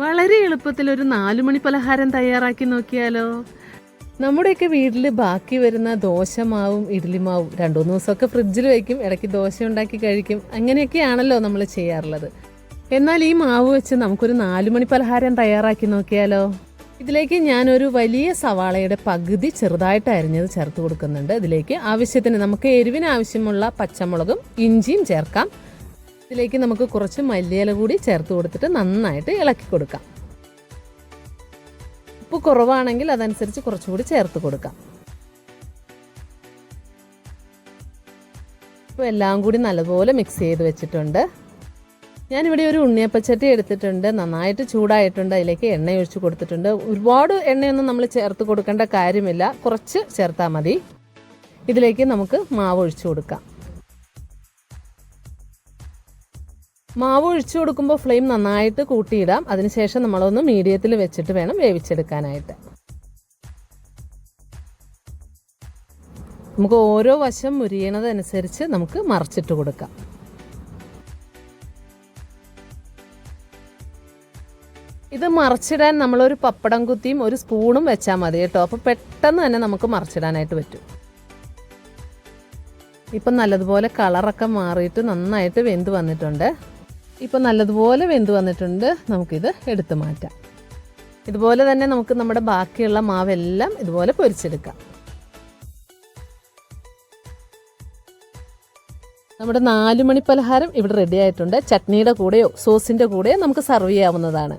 വളരെ എളുപ്പത്തിൽ ഒരു നാലുമണി പലഹാരം തയ്യാറാക്കി നോക്കിയാലോ? നമ്മുടെയൊക്കെ വീട്ടിൽ ബാക്കി വരുന്ന ദോശമാവും ഇഡ്ഡലിമാവും രണ്ടു മൂന്ന് ദിവസമൊക്കെ ഫ്രിഡ്ജിൽ വയ്ക്കും ഇടയ്ക്ക് ദോശ ഉണ്ടാക്കി കഴിക്കും. അങ്ങനെയൊക്കെയാണല്ലോ നമ്മൾ ചെയ്യാറുള്ളത്. എന്നാൽ ഈ മാവ് വെച്ച് നമുക്കൊരു നാലുമണി പലഹാരം തയ്യാറാക്കി നോക്കിയാലോ? ഇതിലേക്ക് ഞാനൊരു വലിയ സവാളയുടെ പകുതി ചെറുതായിട്ട് അരിഞ്ഞത് ചേർത്ത് കൊടുക്കുന്നുണ്ട്. ഇതിലേക്ക് ആവശ്യത്തിന് നമുക്ക് എരിവിന് ആവശ്യമുള്ള പച്ചമുളകും ഇഞ്ചിയും ചേർക്കാം. ഇതിലേക്ക് നമുക്ക് കുറച്ച് മല്ലിയില കൂടി ചേർത്ത് കൊടുത്തിട്ട് നന്നായിട്ട് ഇളക്കി കൊടുക്കാം. ഉപ്പ് കുറവാണെങ്കിൽ അതനുസരിച്ച് കുറച്ചുകൂടി ചേർത്ത് കൊടുക്കാം. ഇപ്പോൾ എല്ലാം കൂടി നല്ലപോലെ മിക്സ് ചെയ്ത് വെച്ചിട്ടുണ്ട്. ഞാനിവിടെ ഒരു ഉണ്ണിയപ്പച്ചട്ടി എടുത്തിട്ടുണ്ട്. നന്നായിട്ട് ചൂടായിട്ടുണ്ട്. അതിലേക്ക് എണ്ണ ഒഴിച്ച് കൊടുത്തിട്ടുണ്ട്. ഒരുപാട് എണ്ണയൊന്നും നമ്മൾ ചേർത്ത് കൊടുക്കേണ്ട കാര്യമില്ല. കുറച്ച് ചേർത്താൽ മതി. ഇതിലേക്ക് നമുക്ക് മാവ് ഒഴിച്ചു കൊടുക്കാം. മാവ് ഒഴിച്ചു കൊടുക്കുമ്പോൾ ഫ്ലെയിം നന്നായിട്ട് കൂട്ടിയിടാം. അതിനുശേഷം നമ്മളൊന്ന് മീഡിയത്തിൽ വെച്ചിട്ട് വേണം വേവിച്ചെടുക്കാനായിട്ട്. നമുക്ക് ഓരോ വശം മുരിയണതനുസരിച്ച് നമുക്ക് മറിച്ചിട്ട് കൊടുക്കാം. ഇത് മറിച്ചിടാൻ നമ്മളൊരു പപ്പടം കുത്തിയും ഒരു സ്പൂണും വെച്ചാൽ മതി കേട്ടോ. അപ്പോൾ പെട്ടെന്ന് തന്നെ നമുക്ക് മറിച്ചിടാനായിട്ട് പറ്റും. ഇപ്പം നല്ലതുപോലെ കളറൊക്കെ മാറിയിട്ട് നന്നായിട്ട് വെന്ത് വന്നിട്ടുണ്ട്. ഇപ്പം നല്ലതുപോലെ വെന്ത് വന്നിട്ടുണ്ട്. നമുക്കിത് എടുത്തു മാറ്റാം. ഇതുപോലെ തന്നെ നമുക്ക് നമ്മുടെ ബാക്കിയുള്ള മാവെല്ലാം ഇതുപോലെ പൊരിച്ചെടുക്കാം. നമ്മുടെ നാലുമണി പലഹാരം ഇവിടെ റെഡി ആയിട്ടുണ്ട്. ചട്നിയുടെ കൂടെയോ സോസിന്റെ കൂടെയോ നമുക്ക് സർവ് ചെയ്യാവുന്നതാണ്.